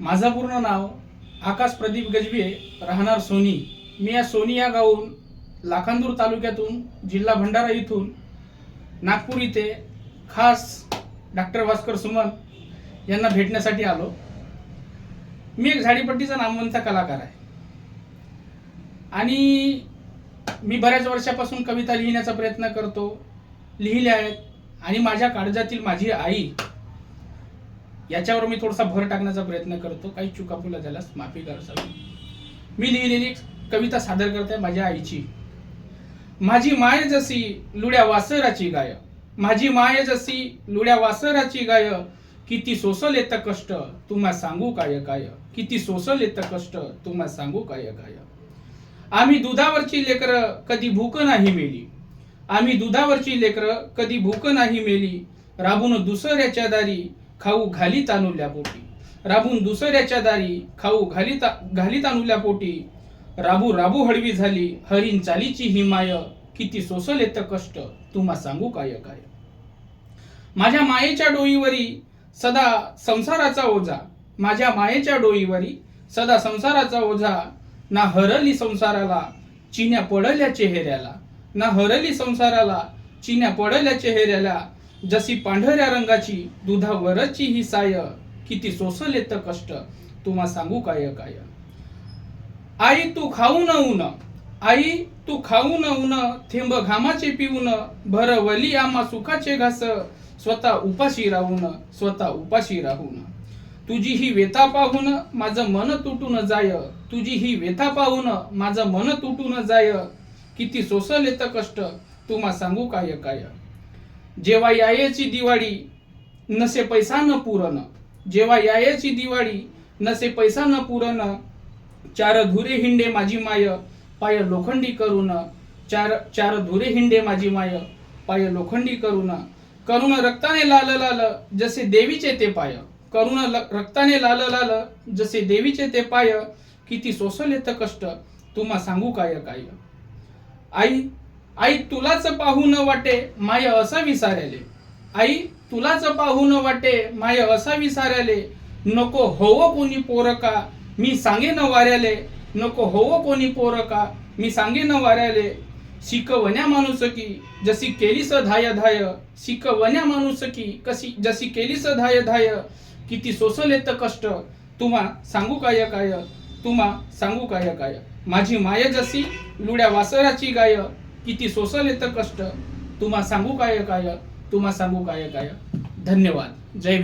माझं पूर्ण नाव आकाश प्रदीप गजबे राहणार सोनी. मी या सोनी या गावून लाखांदूर तालुक्यातून जिल्हा भंडारा इथून नागपूर इथे खास डॉक्टर भास्कर सुमन यांना भेटण्यासाठी आलो. मी एक झाडीपट्टीचा नामवंत कलाकार आहे. आणि मी बऱ्याच वर्षापासून कविता लिहिण्याचा प्रयत्न करतो. लिहिल्या आहेत आणि माझ्या काळजातील माझी आई याच्यावर मी थोडासा भर टाकण्याचा प्रयत्न करतो. काही चुकापुला झाल्यास माफी करावी मी लिहिलेली एक कविता सादर करते माझ्या आईची. माझी माय जशी लुड्या वासराची गाय माझी माय जशी लुड्या वासराची गाय किती सोसल येतं कष्ट तुम्हा सांगू काय काय? किती सोसल येतं कष्ट तुम्हा सांगू काय काय? आम्ही दुधावरची लेकर कधी भूक नाही मेली. आम्ही दुधावरची लेकर कधी भूक नाही मेली. राबून दुसऱ्याच्या दारी खाऊ घालीत तानुल्या पोटी. राबून दुसऱ्याच्या दारी खाऊ घालीत घालीत घाली पोटी. राबू राबू हळवी झाली हरिण चालीची हिमाय किती सोसल येत कष्ट तुम्हा सांगू काय काय माझ्या मायेच्या डोईवरी सदा संसाराचा ओझा. माझ्या मायेच्या डोईवरी सदा संसाराचा ओझा. ना हरली संसाराला चिन्या पडल्या चेहऱ्याला. ना हरली संसाराला चिन्या पडल्या चेहऱ्याला. जशी पांढऱ्या रंगाची दुधावरची ही साय किती सोसल येतं कष्ट. तुम्हा सांगू काय काय? आई तू खाऊ न ऊन. आई तू खाऊ न ऊन. थेंब घामाचे पिऊन. भरवली आम्हा सुखाचे घास. स्वतः उपाशी राहून स्वतः उपाशी राहून. तुझी ही व्यथा पाहून माझं मन तुटून जाय. तुझी ही व्यथा पाहून माझं मन तुटून जाय. किती सोसल येतं कष्ट. तुम्हा सांगू काय काय? जेव्हा यायची दिवाळी नसे पैसा न पुरण जेव्हा यायची दिवाळी नसे पैसा न पुरण चार धुरे हिंडे माझी माय पाय लोखंडी करून चार चार धुरे हिंडे माझी माय पाय लोखंडी करून. करुण रक्ताने लाल लाल जसे देवीचे ते पाय. करुण ल- रक्ताने लाल लाल जसे देवीचे ते पाय. किती सोसल येतं कष्ट तुम्हा सांगू काय काय? आई आई तुलाच पाहून वाटे माय असा विसारले आई तुलाच पाहून वाटे माय असा विसारले नको होवो कोणी पोरका मी सांगेन वाऱ्याले. नको होवो कोणी पोरका मी सांगेन वाऱ्याले. शिकवण्या माणूस की जशी केलीस धाय धाय. शिकवण्या माणूस की कशी जशी केलीस धाय धाय. किती सोसले तर कष्ट. तुम्हा सांगू काय काय? तुम्हा सांगू काय काय? माझी माय जशी लुड्या वासराची गाय. किती सोसल येतं कष्ट. तुम्हा सांगू काय काय तुम्हा सांगू काय काय. धन्यवाद. जय